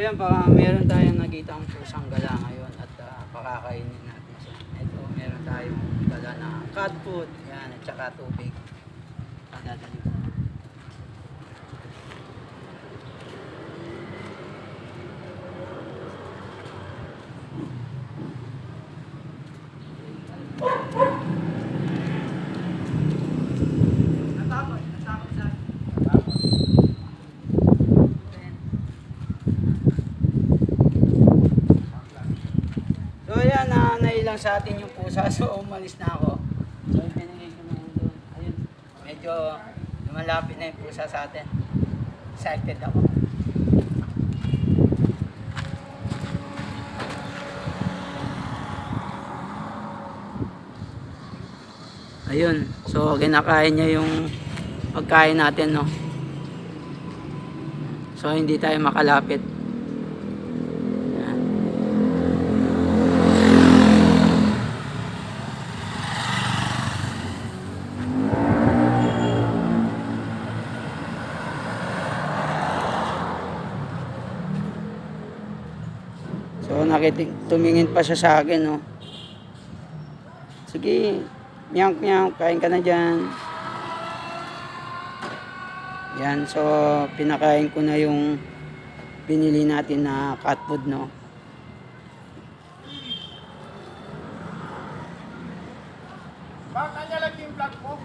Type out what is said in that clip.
yan, baka meron tayong nakita ang pusang gala ngayon at ah, pakakainin natin siya. Ito, meron tayong gala na cat food, yan, at saka tubig. Padadali So ayan, na nailang sa atin yung pusa. So umalis na ako. So yung binigay ko na yun doon. Ayun, medyo lumalapit na yung pusa sa atin. Excited ako. Ayun, so kinakain niya yung pagkain natin, no? So hindi tayo makalapit. So nakitig, tumingin pa siya sa akin, no. Sige, miyang miyang, kain ka na dyan. Yan, so pinakain ko na yung binili natin na cat food, no. Bakit niya lang yung vlog?